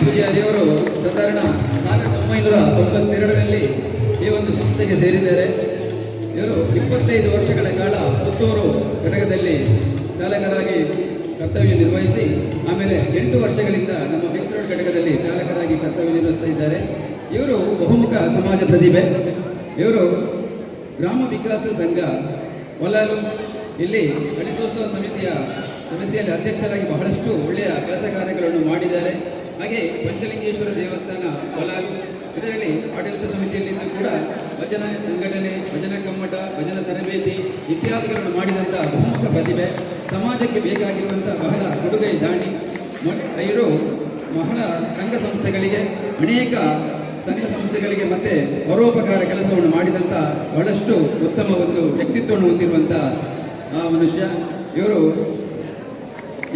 ಪೂಜಾರಿಯವರು ಸಾಧಾರಣ ಸಾವಿರದ ಒಂಬೈನೂರ ತೊಂಬತ್ತೆರಡರಲ್ಲಿ ಈ ಒಂದು ಸಂಸ್ಥೆಗೆ ಸೇರಿದ್ದಾರೆ. ಇವರು ಇಪ್ಪತ್ತೈದು ವರ್ಷಗಳ ಕಾಲ ಪುತ್ತೂರು ಘಟಕದಲ್ಲಿ ಚಾಲಕರಾಗಿ ಕರ್ತವ್ಯ ನಿರ್ವಹಿಸಿ, ಆಮೇಲೆ ಎಂಟು ವರ್ಷಗಳಿಂದ ನಮ್ಮ ಬಿಸ್ರೋಡ್ ಘಟಕದಲ್ಲಿ ಚಾಲಕರಾಗಿ ಕರ್ತವ್ಯ ನಿರ್ವಹಿಸ್ತಾ ಇದ್ದಾರೆ. ಇವರು ಬಹುಮುಖ ಸಮಾಜ ಪ್ರತಿಭೆ. ಇವರು ಗ್ರಾಮ ವಿಕಾಸ ಸಂಘ ಹೊಲಾಲು ಇಲ್ಲಿ ಗಣಿತೋತ್ಸವ ಸಮಿತಿಯ ಸಮಿತಿಯಲ್ಲಿ ಅಧ್ಯಕ್ಷರಾಗಿ ಬಹಳಷ್ಟು ಒಳ್ಳೆಯ ಕೆಲಸ ಕಾರ್ಯಗಳನ್ನು ಮಾಡಿದ್ದಾರೆ. ಹಾಗೆ ಪಂಚಲಿಂಗೇಶ್ವರ ದೇವಸ್ಥಾನ ಹೊಲಾಲು ಇದರಲ್ಲಿ ಆಡಳಿತ ಸಮಿತಿಯಲ್ಲಿ ಕೂಡ ಭಜನ ಸಂಘಟನೆ, ಭಜನ ಕಮ್ಮಟ, ಭಜನ ತರಬೇತಿ ಇತ್ಯಾದಿಗಳನ್ನು ಮಾಡಿದಂಥ ಬಹುಮುಖ ಪ್ರತಿಭೆ. ಸಮಾಜಕ್ಕೆ ಬೇಕಾಗಿರುವಂಥ ಬಹಳ ಕೊಡುಗೈ ದಾಣಿ. ಇವರು ಬಹಳ ಸಂಘ ಸಂಸ್ಥೆಗಳಿಗೆ, ಅನೇಕ ಸಂಘ ಸಂಸ್ಥೆಗಳಿಗೆ ಮತ್ತೆ ಪರೋಪಕಾರ ಕೆಲಸವನ್ನು ಮಾಡಿದಂಥ ಬಹಳಷ್ಟು ಉತ್ತಮ ಒಂದು ವ್ಯಕ್ತಿತ್ವವನ್ನು ಹೊಂದಿರುವಂಥ ಆ ಮನುಷ್ಯ. ಇವರು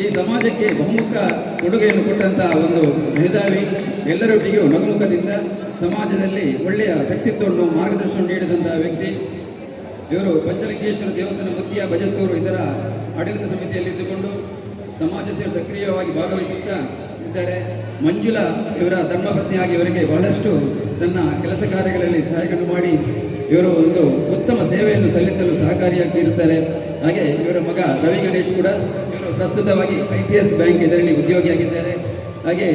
ಈ ಸಮಾಜಕ್ಕೆ ಬಹುಮುಖ ಕೊಡುಗೆಯನ್ನು ಕೊಟ್ಟಂತಹ ಒಂದು ಮೇಧಾವಿ ಎಲ್ಲರೊಟ್ಟಿಗೂ ನಗುಮುಖದಿಂದ ಸಮಾಜದಲ್ಲಿ ಒಳ್ಳೆಯ ವ್ಯಕ್ತಿತ್ವವನ್ನು ಮಾರ್ಗದರ್ಶನ ನೀಡಿದಂತಹ ವ್ಯಕ್ತಿ. ಇವರು ಪಂಚಲಿಂಗೇಶ್ವರ ದೇವಸ್ಥಾನ ಮುಖ್ಯ ಭಜತ್ತೂರು ಇದರ ಆಡಳಿತ ಸಮಿತಿಯಲ್ಲಿ ಇದ್ದುಕೊಂಡು ಸಮಾಜ ಸೇವೆ ಸಕ್ರಿಯವಾಗಿ ಭಾಗವಹಿಸುತ್ತಾ ಇದ್ದಾರೆ. ಮಂಜುಲಾ ಇವರ ಧರ್ಮಪತ್ನಿಯಾಗಿ ಇವರಿಗೆ ಬಹಳಷ್ಟು ತನ್ನ ಕೆಲಸ ಕಾರ್ಯಗಳಲ್ಲಿ ಸಹಾಯವನ್ನು ಮಾಡಿ ಇವರು ಒಂದು ಉತ್ತಮ ಸೇವೆಯನ್ನು ಸಲ್ಲಿಸಲು ಸಹಕಾರಿಯಾಗಿರುತ್ತಾರೆ ಹಾಗೆ ಇವರ ಮಗ ರವಿ ಗಣೇಶ್ ಕೂಡ ಪ್ರಸ್ತುತವಾಗಿ ಐ ಸಿ ಎಸ್ ಬ್ಯಾಂಕ್ ಇದರಲ್ಲಿ ಉದ್ಯೋಗಿಯಾಗಿದ್ದಾರೆ. ಹಾಗೆ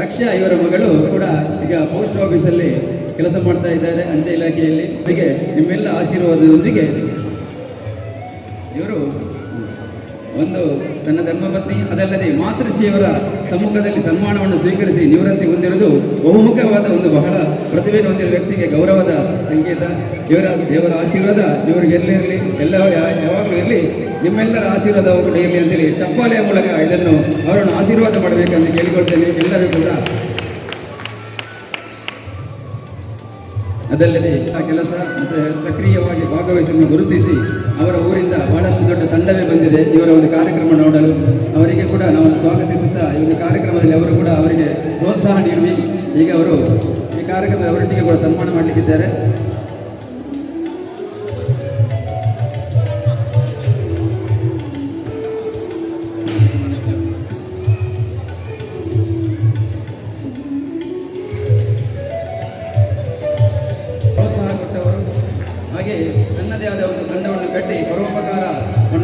ರಕ್ಷಾ ಇವರ ಮಗಳು ಕೂಡ ಈಗ ಪೋಸ್ಟ್ ಆಫೀಸಲ್ಲಿ ಕೆಲಸ ಮಾಡ್ತಾ ಇದ್ದಾರೆ ಅಂಚೆ ಇಲಾಖೆಯಲ್ಲಿ. ಹೀಗೆ ನಿಮ್ಮೆಲ್ಲ ಆಶೀರ್ವಾದದೊಂದಿಗೆ ಇವರು ಒಂದು ತನ್ನ ಧರ್ಮಪತ್ನಿ, ಅದಲ್ಲದೆ ಮಾತೃಶ್ರೀಯವರ ಸಮ್ಮುಖದಲ್ಲಿ ಸನ್ಮಾನವನ್ನು ಸ್ವೀಕರಿಸಿ ನಿವೃತ್ತಿ ಹೊಂದಿರುವುದು ಬಹುಮುಖವಾದ ಒಂದು ಬಹಳ ಪ್ರತಿಭೆಯನ್ನು ಹೊಂದಿರುವ ವ್ಯಕ್ತಿಗೆ ಗೌರವದ ಸಂಕೇತ. ದೇವರ ದೇವರ ಆಶೀರ್ವಾದ ಇವರಿಗೆ ಎಲ್ಲಿರಲಿ ಎಲ್ಲ ಯಾವಾಗಲೂ ಇರಲಿ. ನಿಮ್ಮೆಲ್ಲರ ಆಶೀರ್ವಾದ ಕೂಡ ಇರಲಿ ಅಂತೇಳಿ ಚಪ್ಪಾಲೆಯ ಮೂಲಕ ಇದನ್ನು ಅವರನ್ನು ಆಶೀರ್ವಾದ ಮಾಡಬೇಕಂತ ಕೇಳಿಕೊಳ್ತೇನೆ. ಎಲ್ಲರೂ ಕೂಡ ಅದಲ್ಲದೆ ಆ ಕೆಲಸ ಮತ್ತು ಸಕ್ರಿಯವಾಗಿ ಭಾಗವಹಿಸಲು ಗುರುತಿಸಿ ಅವರ ಊರಿಂದ ಬಹಳಷ್ಟು ದೊಡ್ಡ ತಂಡವೇ ಬಂದಿದೆ. ಇವರ ಒಂದು ಕಾರ್ಯಕ್ರಮ ನೋಡಲು ಅವರಿಗೆ ಕೂಡ ನಾವು ಸ್ವಾಗತಿಸುತ್ತಾ ಈ ಒಂದು ಕಾರ್ಯಕ್ರಮದಲ್ಲಿ ಅವರು ಕೂಡ ಅವರಿಗೆ ಪ್ರೋತ್ಸಾಹ ನೀಡಿ. ಈಗ ಅವರು ಈ ಕಾರ್ಯಕ್ರಮದ ಅವರೊಟ್ಟಿಗೆ ಕೂಡ ಸನ್ಮಾನ ಮಾಡಲಿಕ್ಕಿದ್ದಾರೆ.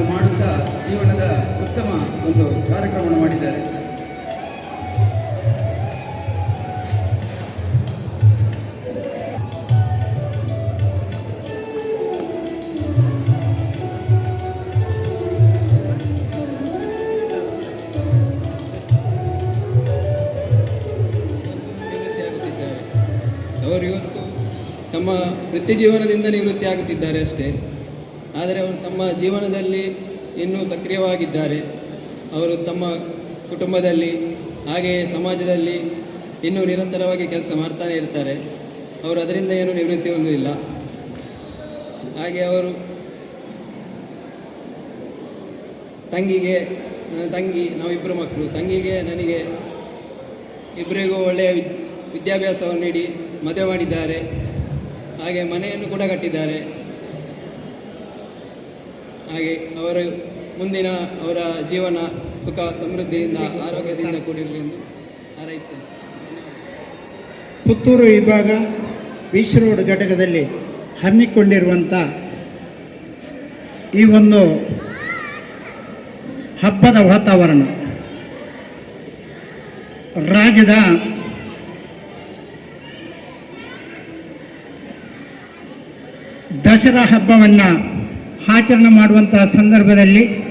ಮಾಡುತ್ತಾ ಜೀವನದ ಉತ್ತಮ ಒಂದು ಕಾರ್ಯಕ್ರಮವನ್ನು ಮಾಡಿದ್ದಾರೆ. ಅವರು ಇವತ್ತು ತಮ್ಮ ವೃತ್ತಿ ಜೀವನದಿಂದ ನಿವೃತ್ತಿ ಆಗುತ್ತಿದ್ದಾರೆ ಅಷ್ಟೇ. ಆದರೆ ಅವರು ತಮ್ಮ ಜೀವನದಲ್ಲಿ ಇನ್ನೂ ಸಕ್ರಿಯವಾಗಿದ್ದಾರೆ. ಅವರು ತಮ್ಮ ಕುಟುಂಬದಲ್ಲಿ, ಹಾಗೆಯೇ ಸಮಾಜದಲ್ಲಿ ಇನ್ನೂ ನಿರಂತರವಾಗಿ ಕೆಲಸ ಮಾಡ್ತಾನೆ ಇರ್ತಾರೆ. ಅವರು ಅದರಿಂದ ಏನೂ ನಿವೃತ್ತಿ ಹೊಂದಿಲ್ಲ ಹಾಗೆ ಅವರು ತಂಗಿಗೆ ನನ್ನ ತಂಗಿ, ನಾವಿಬ್ಬರು ಮಕ್ಕಳು. ತಂಗಿಗೆ ನನಗೆ ಇಬ್ಬರಿಗೂ ಒಳ್ಳೆಯ ವಿದ್- ವಿದ್ಯಾಭ್ಯಾಸವನ್ನು ನೀಡಿ ಮದುವೆ ಮಾಡಿದ್ದಾರೆ. ಹಾಗೆ ಮನೆಯನ್ನು ಕೂಡ ಕಟ್ಟಿದ್ದಾರೆ. ಹಾಗೆ ಅವರ ಮುಂದಿನ ಅವರ ಜೀವನ ಸುಖ ಸಮೃದ್ಧಿಯಿಂದ ಆರೋಗ್ಯದಿಂದ ಕೂಡಿರಲಿ ಎಂದು ಹಾರೈಸ್ತೇನೆ. ಪುತ್ತೂರು ವಿಭಾಗ ಬೀಚ್ ರೋಡ್ ಘಟಕದಲ್ಲಿ ಹಮ್ಮಿಕೊಂಡಿರುವಂಥ ಈ ಒಂದು ಹಬ್ಬದ ವಾತಾವರಣ, ರಾಜ್ಯದ ದಸರಾ ಹಬ್ಬವನ್ನು ಆಚರಣೆ ಮಾಡುವಂತಹ ಸಂದರ್ಭದಲ್ಲಿ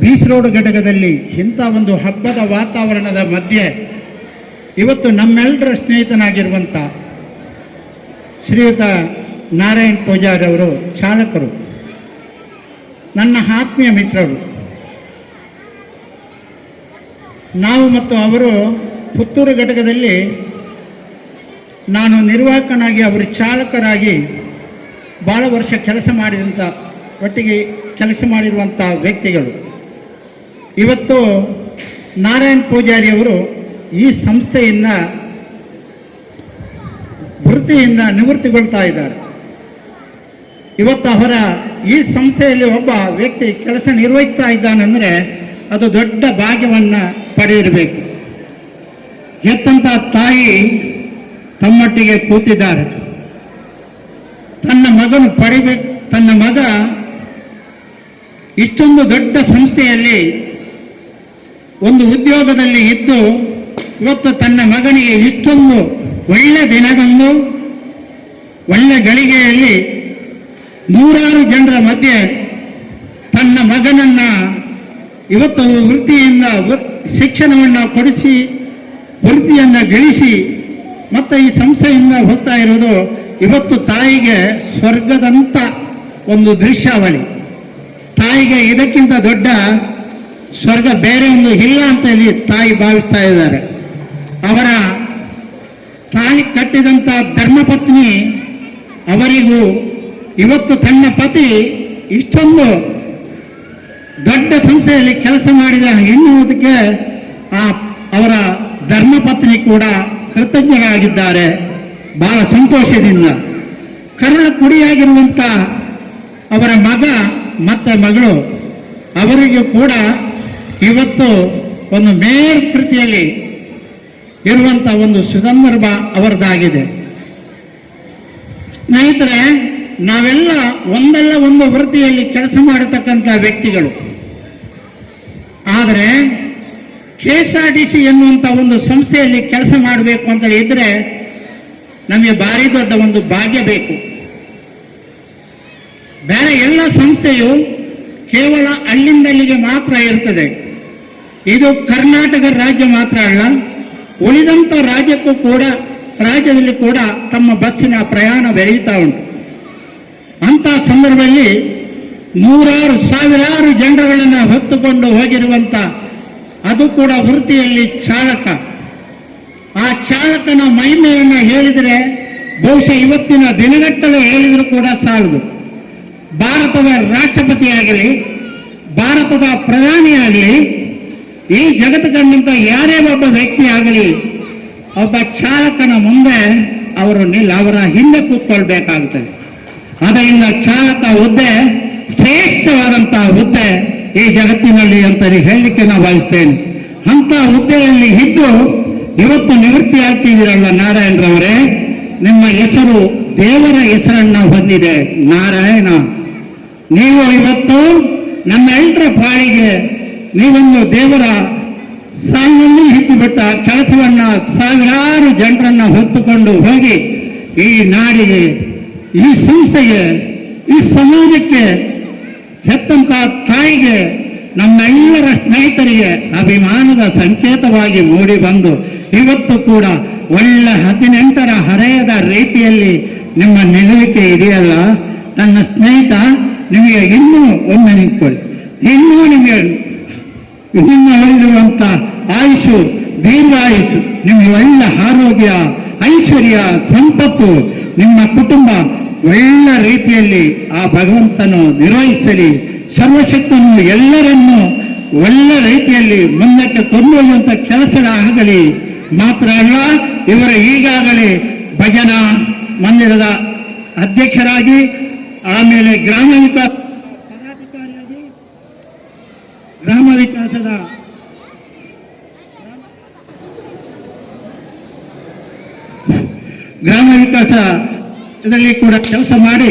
ಬೀಚ್ ರೋಡ್ ಘಟಕದಲ್ಲಿ ಇಂಥ ಒಂದು ಹಬ್ಬದ ವಾತಾವರಣದ ಮಧ್ಯೆ ಇವತ್ತು ನಮ್ಮೆಲ್ಲರ ಸ್ನೇಹಿತನಾಗಿರುವಂಥ ಶ್ರೀಯುತ ನಾರಾಯಣ್ ಪೂಜಾರಿ ಅವರು ಚಾಲಕರು, ನನ್ನ ಆತ್ಮೀಯ ಮಿತ್ರರು, ನಾವು ಮತ್ತು ಅವರು ಪುತ್ತೂರು ಘಟಕದಲ್ಲಿ ನಾನು ನಿರ್ವಾಹಕನಾಗಿ ಅವರು ಚಾಲಕರಾಗಿ ಭಾಳ ವರ್ಷ ಕೆಲಸ ಮಾಡಿದಂಥ ಒಟ್ಟಿಗೆ ಕೆಲಸ ಮಾಡಿರುವಂಥ ವ್ಯಕ್ತಿಗಳು. ಇವತ್ತು ನಾರಾಯಣ್ ಪೂಜಾರಿಯವರು ಈ ಸಂಸ್ಥೆಯಿಂದ ವೃತ್ತಿಯಿಂದ ನಿವೃತ್ತಿಗೊಳ್ತಾ ಇದ್ದಾರೆ. ಇವತ್ತು ಅವರ ಈ ಸಂಸ್ಥೆಯಲ್ಲಿ ಒಬ್ಬ ವ್ಯಕ್ತಿ ಕೆಲಸ ನಿರ್ವಹಿಸ್ತಾ ಇದ್ದಾನೆಂದರೆ ಅದು ದೊಡ್ಡ ಭಾಗ್ಯವನ್ನು ಪಡೆಯಿರಬೇಕು ಎತ್ತಂಥ ತಾಯಿ ತಮ್ಮೊಟ್ಟಿಗೆ ಕೂತಿದ್ದಾರೆ. ತನ್ನ ಮಗನು ಪಡಿಬೇಕು, ತನ್ನ ಮಗ ಇಷ್ಟೊಂದು ದೊಡ್ಡ ಸಂಸ್ಥೆಯಲ್ಲಿ ಒಂದು ಉದ್ಯೋಗದಲ್ಲಿ ಇದ್ದು, ಇವತ್ತು ತನ್ನ ಮಗನಿಗೆ ಇಷ್ಟೊಂದು ಒಳ್ಳೆ ದಿನದಂದು ಒಳ್ಳೆ ಗಳಿಗೆಯಲ್ಲಿ ನೂರಾರು ಜನರ ಮಧ್ಯೆ ತನ್ನ ಮಗನನ್ನ ಇವತ್ತು ವೃತ್ತಿಯಿಂದ ಶಿಕ್ಷಣವನ್ನು ಕೊಡಿಸಿ, ವೃತ್ತಿಯನ್ನು ಗಳಿಸಿ, ಮತ್ತು ಈ ಸಂಸ್ಥೆಯಿಂದ ಹೋಗ್ತಾ ಇರೋದು ಇವತ್ತು ತಾಯಿಗೆ ಸ್ವರ್ಗದಂಥ ಒಂದು ದೃಶ್ಯಾವಳಿ ತಾಯಿಗೆ ಇದಕ್ಕಿಂತ ದೊಡ್ಡ ಸ್ವರ್ಗ ಬೇರೆ ಒಂದು ಇಲ್ಲ ಅಂತ ಹೇಳಿ ತಾಯಿ ಭಾವಿಸ್ತಾ ಇದ್ದಾರೆ. ಅವರ ತಾಯಿ ಕಟ್ಟಿದಂಥ ಧರ್ಮಪತ್ನಿ ಅವರಿಗೂ ಇವತ್ತು ತನ್ನ ಪತಿ ಇಷ್ಟೊಂದು ದೊಡ್ಡ ಸಂಸ್ಥೆಯಲ್ಲಿ ಕೆಲಸ ಮಾಡಿದ ಎನ್ನುವುದಕ್ಕೆ ಆ ಅವರ ಧರ್ಮಪತ್ನಿ ಕೂಡ ಕೃತಜ್ಞರಾಗಿದ್ದಾರೆ. ಬಹಳ ಸಂತೋಷದಿಂದ ಕರುಣ ಕುಡಿಯಾಗಿರುವಂಥ ಅವರ ಮಗ ಮತ್ತು ಮಗಳು, ಅವರಿಗೂ ಕೂಡ ಇವತ್ತು ಒಂದು ಮೇಲ್ ಕೃತಿಯಲ್ಲಿ ಇರುವಂಥ ಒಂದು ಸುಸಂದರ್ಭ ಅವರದಾಗಿದೆ. ಸ್ನೇಹಿತರೆ, ನಾವೆಲ್ಲ ಒಂದಲ್ಲ ಒಂದು ವೃತ್ತಿಯಲ್ಲಿ ಕೆಲಸ ಮಾಡತಕ್ಕಂಥ ವ್ಯಕ್ತಿಗಳು. ಆದರೆ K S R T C ಎನ್ನುವಂಥ ಒಂದು ಸಂಸ್ಥೆಯಲ್ಲಿ ಕೆಲಸ ಮಾಡಬೇಕು ಅಂತ ಇದ್ರೆ ನಮಗೆ ಭಾರಿ ದೊಡ್ಡ ಒಂದು ಭಾಗ್ಯ ಬೇಕು. ಬೇರೆ ಎಲ್ಲ ಸಂಸ್ಥೆಯು ಕೇವಲ ಅಲ್ಲಿಂದಲ್ಲಿಗೆ ಮಾತ್ರ ಇರ್ತದೆ. ಇದು ಕರ್ನಾಟಕ ರಾಜ್ಯ ಮಾತ್ರ ಅಲ್ಲ ಉಳಿದಂಥ ರಾಜ್ಯಕ್ಕೂ ಕೂಡ, ರಾಜ್ಯದಲ್ಲಿ ಕೂಡ ತಮ್ಮ ಬಸ್ಸಿನ ಪ್ರಯಾಣ ಬೆಳೆಯುತ್ತಾ ಉಂಟು. ಅಂಥ ಸಂದರ್ಭದಲ್ಲಿ ನೂರಾರು, ಸಾವಿರಾರು ಜನರುಗಳನ್ನು ಹೊತ್ತುಕೊಂಡು ಹೋಗಿರುವಂಥ, ಅದು ಕೂಡ ವೃತ್ತಿಯಲ್ಲಿ ಚಾಲಕ. ಆ ಚಾಲಕನ ಮಹಿಮೆಯನ್ನು ಹೇಳಿದರೆ ಬಹುಶಃ ಇವತ್ತಿನ ದಿನಗಟ್ಟಲೆ ಹೇಳಿದರೂ ಕೂಡ ಸಾಲದು. ಭಾರತದ ರಾಷ್ಟ್ರಪತಿಯಾಗಲಿ, ಭಾರತದ ಪ್ರಧಾನಿಯಾಗಲಿ, ಈ ಜಗತ್ತು ಕಂಡಂಥ ಯಾರೇ ಒಬ್ಬ ವ್ಯಕ್ತಿ ಆಗಲಿ ಒಬ್ಬ ಚಾಲಕನ ಮುಂದೆ ಅವರು ನಿಲ್ಲ ಅವರ ಹಿಂದೆ ಕೂತ್ಕೊಳ್ಬೇಕಾಗುತ್ತೆ. ಅದರಿಂದ ಚಾಲಕ ಹುದ್ದೆ ಶ್ರೇಷ್ಠವಾದಂತಹ ಹುದ್ದೆ ಈ ಜಗತ್ತಿನಲ್ಲಿ ಅಂತ ಹೇಳಲಿಕ್ಕೆ ನಾವು ಬಯಸ್ತೇನೆ. ಅಂತ ಹುದ್ದೆಯಲ್ಲಿ ಇದ್ದು ಇವತ್ತು ನಿವೃತ್ತಿ ಆಗ್ತಿದ್ದೀರಲ್ಲ ನಾರಾಯಣರವರೇ ನಿಮ್ಮ ಹೆಸರು ದೇವರ ಹೆಸರನ್ನ ಹೊಂದಿದೆ. ನಾರಾಯಣ, ನೀವು ಇವತ್ತು ನಮ್ಮ ಎಲ್ಲರ ಪಾಳಿಗೆ ನೀವೊಂದು ದೇವರ ಸಾಲಿನಲ್ಲಿ ಇದ್ದು ಬಿಟ್ಟ ಕೆಲಸವನ್ನ ಸಾವಿರಾರು ಜನರನ್ನ ಹೊತ್ತುಕೊಂಡು ಹೋಗಿ ಈ ನಾಡಿಗೆ, ಈ ಸಂಸ್ಥೆಗೆ, ಈ ಸಮಾಜಕ್ಕೆ ಹೆತ್ತಂತ ತಾಯಿಗೆ, ನಮ್ಮೆಲ್ಲರ ಸ್ನೇಹಿತರಿಗೆ ಅಭಿಮಾನದ ಸಂಕೇತವಾಗಿ ಮೂಡಿ ಬಂದು ಇವತ್ತು ಕೂಡ ಒಳ್ಳೆ ಹದಿನೆಂಟರ ಹರೆಯದ ರೀತಿಯಲ್ಲಿ ನಿಮ್ಮ ನಿಲುವಿಕೆ ಇದೆಯಲ್ಲ? ನನ್ನ ಸ್ನೇಹಿತ, ನಿಮಗೆ ಇನ್ನೂ ಒಮ್ಮೆ ನಿಂತ್ಕೊಳ್ಳಿ. ಇನ್ನೂ ನಿಮಗೆ ನಿಮ್ಮ ಉಳಿದಿರುವಂಥ ಆಯುಷು, ದೀರ್ಘಾಯುಷು, ನಿಮಗೆ ಒಳ್ಳೆ ಆರೋಗ್ಯ, ಐಶ್ವರ್ಯ, ಸಂಪತ್ತು, ನಿಮ್ಮ ಕುಟುಂಬ ಒಳ್ಳೆ ರೀತಿಯಲ್ಲಿ ಆ ಭಗವಂತನು ನಿರ್ವಹಿಸಲಿ. ಸರ್ವಶಕ್ತನು ಎಲ್ಲರನ್ನೂ ಒಳ್ಳೆ ರೀತಿಯಲ್ಲಿ ಮುಂದಕ್ಕೆ ಕೊಂಡೊಯ್ಯುವಂಥ ಕೆಲಸ ಮಾತ್ರ ಅಲ್ಲ, ಇವರು ಈಗಾಗಲೇ ಭಜನಾ ಮಂದಿರದ ಅಧ್ಯಕ್ಷರಾಗಿ, ಆಮೇಲೆ ಗ್ರಾಮ ವಿಕಾಸ ಪದಾಧಿಕಾರಿಯಾಗಿ ಗ್ರಾಮ ವಿಕಾಸದ ಗ್ರಾಮ ವಿಕಾಸ ಇದರಲ್ಲಿ ಕೂಡ ಕೆಲಸ ಮಾಡಿ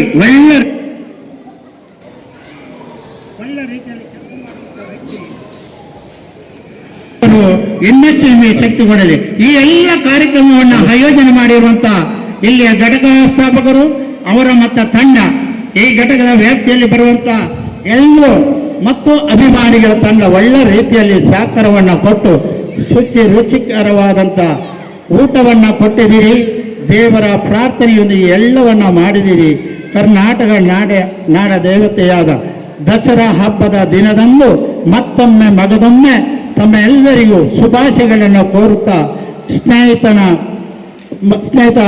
ಒಳ್ಳೆ ರೀತಿಯಲ್ಲಿ ಕೆಲಸ ಮಾಡುವಂತ ವ್ಯಕ್ತಿ ಅವರು ಇನ್ನಷ್ಟು ನಿಮಗೆ ಶಕ್ತಿ ಕೊಡಲಿ ಈ ಎಲ್ಲ ಕಾರ್ಯಕ್ರಮವನ್ನು ಆಯೋಜನೆ ಮಾಡಿರುವಂತಹ ಇಲ್ಲಿಯ ಘಟಕ ವ್ಯವಸ್ಥಾಪಕರು, ಅವರ ಮತ್ತ ತಂಡ, ಈ ಘಟಕದ ವ್ಯಾಪ್ತಿಯಲ್ಲಿ ಬರುವಂತ ಎಲ್ಲರೂ ಮತ್ತು ಅಭಿಮಾನಿಗಳ ತಂಡ ಒಳ್ಳೆ ರೀತಿಯಲ್ಲಿ ಸಹಕಾರವನ್ನು ಕೊಟ್ಟು ಶುಚಿ ರುಚಿಕರವಾದಂಥ ಊಟವನ್ನು ಕೊಟ್ಟಿದ್ದೀರಿ. ದೇವರ ಪ್ರಾರ್ಥನೆಯೊಂದಿಗೆ ಎಲ್ಲವನ್ನ ಮಾಡಿದ್ದೀರಿ. ಕರ್ನಾಟಕ ನಾಡ ನಾಡ ದೇವತೆಯಾದ ದಸರಾ ಹಬ್ಬದ ದಿನದಂದು ಮತ್ತೊಮ್ಮೆ ಮಗದೊಮ್ಮೆ ತಮ್ಮ ಎಲ್ಲರಿಗೂ ಶುಭಾಶಯಗಳನ್ನು ಕೋರುತ್ತಾ ಸ್ನೇಹಿತನ ಸ್ನೇಹಿತ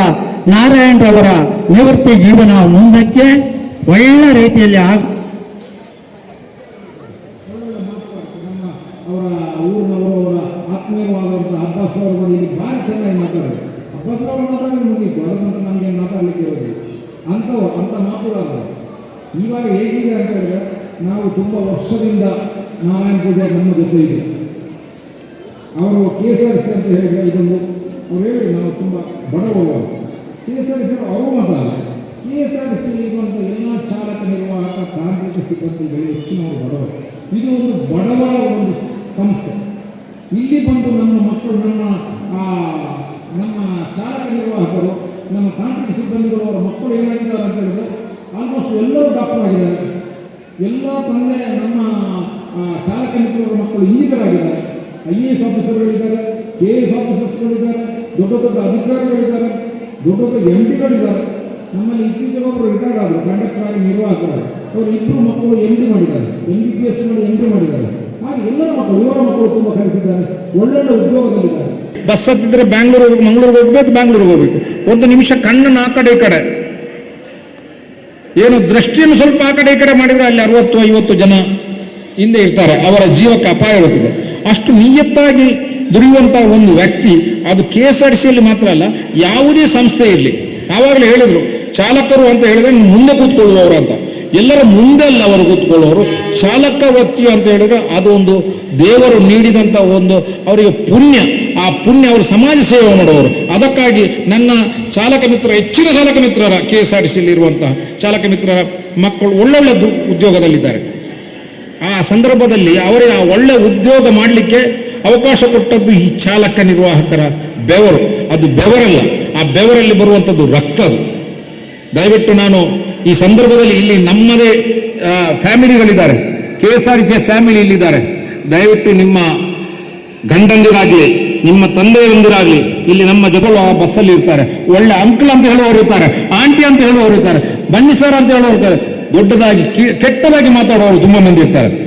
ನಾರಾಯಣರವರ ನಿವೃತ್ತಿ ಜೀವನ ಮುಂದಕ್ಕೆ ಒಳ್ಳೆ ರೀತಿಯಲ್ಲಿ ಆಗ ಇವಾಗ ಹೇಗಿದೆ ಅಂತ ಹೇಳಿದ್ರೆ, ನಾವು ತುಂಬ ವರ್ಷದಿಂದ ನಾರಾಯಣ ಪೂಜೆ ನಮ್ಮ ಜೊತೆ ಇದೆ. ಅಂತ ಹೇಳಿದ್ರೆ ಇದೊಂದು ಅವ್ರು ಹೇಳಿ ನಾವು ತುಂಬ ಬಡವರು ಕೆ ಎಸ್ ಆರ್ ಸಿ ಅವರು ಅಲ್ಲ ಕೆ ಎಸ್ ಆರ್ ಸಿ ಇರುವಂಥ ಎಲ್ಲ ಚಾಲಕ ನಿರ್ವಾಹಕ ತಾಂತ್ರಿಕ ಸಿಬ್ಬಂದಿಗಳು ಹೆಚ್ಚಿನವರು ಬಡವರು. ಇದು ಒಂದು ಬಡವರ ಒಂದು ಸಂಸ್ಥೆ. ಇಲ್ಲಿ ಬಂದು ನಮ್ಮ ಮಕ್ಕಳು, ನಮ್ಮ ನಮ್ಮ ಚಾಲಕ ನಿರ್ವಾಹಕರು, ನಮ್ಮ ತಾಂತ್ರಿಕ ಸಿಬ್ಬಂದಿಗಳು, ಅವರ ಮಕ್ಕಳು ಏನಾಗಿದ್ದಾರೆ ಅಂತ ಹೇಳಿದ್ರೆ ಆಲ್ಮೋಸ್ಟ್ ಎಲ್ಲರೂ ಡಾಕ್ಟರ್ ಆಗಿದ್ದಾರೆ. ಎಲ್ಲ ತಂದೆ, ನಮ್ಮ ಚಾಲಕ ಮಿತ್ರರ, ಮಕ್ಕಳು ಇಂಜಿನಿಯರಾಗಿದ್ದಾರೆ ಐ ಎ ಎಸ್ ಆಫೀಸರ್ಗಳಿದ್ದಾರೆ ಎ ಎಸ್ ಆಫೀಸರ್ಸ್ಗಳಿದ್ದಾರೆ ದೊಡ್ಡ ದೊಡ್ಡ ಅಧಿಕಾರಿಗಳಿದ್ದಾರೆ, ದೊಡ್ಡ ದೊಡ್ಡ ಎಂ ಪಿಗಳಿದ್ದಾರೆ ನಮ್ಮಲ್ಲಿ ಇತ್ತೀಚೆಗೆ ಒಬ್ಬರು ರಿಟೈರ್ಡ್ ಆದರು ಕಂಡಕ್ಟರ್ ಆಗಿ ನಿರ್ವಾಹಕರು ಅವರು ಇಬ್ಬರು ಮಕ್ಕಳು ಎಂ ಡಿ ಮಾಡಿದ್ದಾರೆ ಎಂ ಬಿ ಪಿ ಎಸ್ ಮಾಡಿ ಎಂ ಡಿ ಮಾಡಿದ್ದಾರೆ. ಹಾಗೆ ಎಲ್ಲರ ಮಕ್ಕಳು, ಇವರ ಮಕ್ಕಳು ತುಂಬ ಕಲಿತಿದ್ದಾರೆ, ಒಳ್ಳೊಳ್ಳೆ ಉದ್ಯೋಗದಲ್ಲಿದ್ದಾರೆ. ಬಸ್ ಹತ್ತಿದ್ರೆ ಬ್ಯಾಂಗ್ಳೂರಿಗೆ, ಮಂಗಳೂರಿಗೆ ಹೋಗ್ಬೇಕು, ಬ್ಯಾಂಗ್ಳೂರಿಗೆ ಹೋಗ್ಬೇಕು. ಒಂದು ನಿಮಿಷ ಕಣ್ಣು ಆ ಕಡೆ ಈ ಕಡೆ. ಏನು ದೃಷ್ಟಿಯನ್ನು ಸ್ವಲ್ಪ ಆ ಕಡೆ ಈ ಕಡೆ ಮಾಡಿದರೆ ಅಲ್ಲಿ ಅರವತ್ತು, ಐವತ್ತು ಜನ ಹಿಂದೆ ಇರ್ತಾರೆ, ಅವರ ಜೀವಕ್ಕೆ ಅಪಾಯ ಇರುತ್ತದೆ. ಅಷ್ಟು ನಿಯತ್ತಾಗಿ ದುಡಿಯುವಂಥ ಒಂದು ವ್ಯಕ್ತಿ, ಅದು ಕೆ ಎಸ್ ಆರ್ ಸಿಯಲ್ಲಿ ಮಾತ್ರ ಅಲ್ಲ, ಯಾವುದೇ ಸಂಸ್ಥೆ ಇರಲಿ. ಆವಾಗಲೇ ಹೇಳಿದರು, ಚಾಲಕರು ಅಂತ ಹೇಳಿದ್ರೆ ಮುಂದೆ ಕೂತ್ಕೊಳ್ಳುವವರು ಅಂತ. ಎಲ್ಲರ ಮುಂದೆ ಅಲ್ಲ ಅವರು ಕೂತ್ಕೊಳ್ಳುವವರು ಚಾಲಕ ವೃತ್ತಿ ಅಂತ ಹೇಳಿದ್ರೆ ಅದು ಒಂದು ದೇವರು ನೀಡಿದಂಥ ಒಂದು ಅವರಿಗೆ ಪುಣ್ಯ. ಆ ಪುಣ್ಯ ಅವರು ಸಮಾಜ ಸೇವೆ ಮಾಡುವವರು ಅದಕ್ಕಾಗಿ ನನ್ನ ಚಾಲಕ ಮಿತ್ರ, ಹೆಚ್ಚಿನ ಚಾಲಕ ಮಿತ್ರರ ಕೆ ಎಸ್ ಆರ್ ಟಿ ಸಿಯಲ್ಲಿ ಇರುವಂತಹ ಚಾಲಕ ಮಿತ್ರರ ಮಕ್ಕಳು ಒಳ್ಳೊಳ್ಳೆ ಉದ್ಯೋಗದಲ್ಲಿದ್ದಾರೆ. ಆ ಸಂದರ್ಭದಲ್ಲಿ ಅವರಿಗೆ ಆ ಒಳ್ಳೆ ಉದ್ಯೋಗ ಮಾಡಲಿಕ್ಕೆ ಅವಕಾಶ ಕೊಟ್ಟದ್ದು ಈ ಚಾಲಕ ನಿರ್ವಾಹಕರ ಬೆವರು. ಅದು ಬೆವರಲ್ಲ. ಆ ಬೆವರಲ್ಲಿ ಬರುವಂಥದ್ದು ರಕ್ತ ಅದು. ದಯವಿಟ್ಟು ನಾನು ಈ ಸಂದರ್ಭದಲ್ಲಿ ಇಲ್ಲಿ ನಮ್ಮದೇ ಫ್ಯಾಮಿಲಿಗಳಿದ್ದಾರೆ. K S R C family ಇಲ್ಲಿದ್ದಾರೆ. ದಯವಿಟ್ಟು ನಿಮ್ಮ ಗಂಡಂದಿರಾಗಲಿ, ನಿಮ್ಮ ತಂದೆಯಂದಿರಾಗಲಿ, ಇಲ್ಲಿ ನಮ್ಮ ಜೊತೆಗಳು ಆ ಬಸ್ಸಲ್ಲಿ ಇರ್ತಾರೆ. ಒಳ್ಳೆ ಅಂಕಲ್ ಅಂತ ಹೇಳುವವರು ಇರ್ತಾರೆ. ಆಂಟಿ ಅಂತ ಹೇಳುವವರು ಇರ್ತಾರೆ. ಬನ್ನಿ ಸರ್ ಅಂತ ಹೇಳುವವರು ಇರ್ತಾರೆ. ದೊಡ್ಡದಾಗಿ ಕೆಟ್ಟದಾಗಿ ಮಾತಾಡುವವರು ತುಂಬ ಮಂದಿ ಇರ್ತಾರೆ.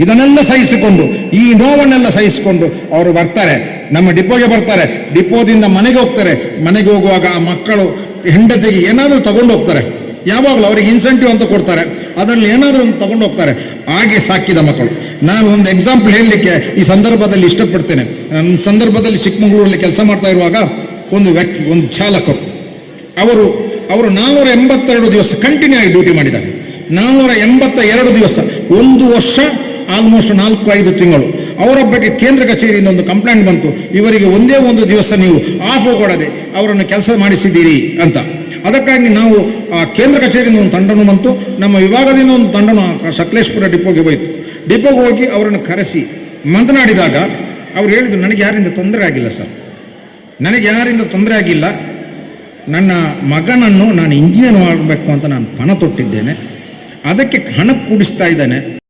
ಇದನ್ನೆಲ್ಲ ಸಹಿಸಿಕೊಂಡು, ಈ ನೋವನ್ನೆಲ್ಲ ಸಹಿಸಿಕೊಂಡು ಅವರು ಬರ್ತಾರೆ. ನಮ್ಮ ಡಿಪೋಗೆ ಬರ್ತಾರೆ. ಡಿಪೋದಿಂದ ಮನೆಗೆ ಹೋಗ್ತಾರೆ. ಮನೆಗೆ ಹೋಗುವಾಗ ಆ ಮಕ್ಕಳು, ಹೆಂಡತಿಗೆ ಏನಾದರೂ ತಗೊಂಡು ಹೋಗ್ತಾರೆ. ಯಾವಾಗಲೂ ಅವರಿಗೆ ಇನ್ಸೆಂಟಿವ್ ಅಂತ ಕೊಡ್ತಾರೆ. ಅದರಲ್ಲಿ ಏನಾದರೂ ಒಂದು ತಗೊಂಡು ಹೋಗ್ತಾರೆ. ಹಾಗೆ ಸಾಕಿದ ಮಕ್ಕಳು. ನಾನು ಒಂದು ಎಕ್ಸಾಂಪಲ್ ಹೇಳಲಿಕ್ಕೆ ಈ ಸಂದರ್ಭದಲ್ಲಿ ಇಷ್ಟಪಡ್ತೇನೆ. ನನ್ನ ಸಂದರ್ಭದಲ್ಲಿ ಚಿಕ್ಕಮಗಳೂರಲ್ಲಿ ಕೆಲಸ ಮಾಡ್ತಾ ಇರುವಾಗ ಒಂದು ವ್ಯಕ್ತಿ, ಒಂದು ಚಾಲಕರು. ಅವರು ಅವರು ನಾನ್ನೂರ ಎಂಬತ್ತೆರಡು ದಿವಸ ಕಂಟಿನ್ಯೂ ಆಗಿ ಡ್ಯೂಟಿ ಮಾಡಿದ್ದಾರೆ. ನಾನ್ನೂರ ಎಂಬತ್ತ ಎರಡು ದಿವಸ. ಒಂದು ವರ್ಷ ಆಲ್ಮೋಸ್ಟ್ ನಾಲ್ಕು, ಐದು ತಿಂಗಳು. ಅವರ ಬಗ್ಗೆ ಕೇಂದ್ರ ಕಚೇರಿಯಿಂದ ಒಂದು ಕಂಪ್ಲೇಂಟ್ ಬಂತು. ಇವರಿಗೆ ಒಂದೇ ಒಂದು ದಿವಸ ನೀವು ಆಫ್ ಕೊಡದೆ ಅವರನ್ನು ಕೆಲಸ ಮಾಡಿಸಿದ್ದೀರಿ ಅಂತ. ಅದಕ್ಕಾಗಿ ನಾವು, ಆ, ಕೇಂದ್ರ ಕಚೇರಿಯಿಂದ ಒಂದು ತಂಡನೂ ಬಂತು. ನಮ್ಮ ವಿಭಾಗದಿಂದ ಒಂದು ತಂಡನು ಸಕಲೇಶ್ಪುರ ಡಿಪೋಗೆ ಹೋಯಿತು. ಡಿಪೋಗೆ ಹೋಗಿ ಅವರನ್ನು ಕರೆಸಿ ಮಾತನಾಡಿದಾಗ ಅವರು ಹೇಳಿದರು, ನನಗೆ ಯಾರಿಂದ ತೊಂದರೆ ಆಗಿಲ್ಲ ಸರ್. ನನಗೆ ಯಾರಿಂದ ತೊಂದರೆ ಆಗಿಲ್ಲ. ನನ್ನ ಮಗನನ್ನು ನಾನು ಇಂಜಿನಿಯರ್ ಮಾಡಬೇಕು ಅಂತ ನಾನು ಪಣ ತೊಟ್ಟಿದ್ದೇನೆ. ಅದಕ್ಕೆ ಹಣ ಕೂಡಿಸ್ತಾ ಇದ್ದೇನೆ.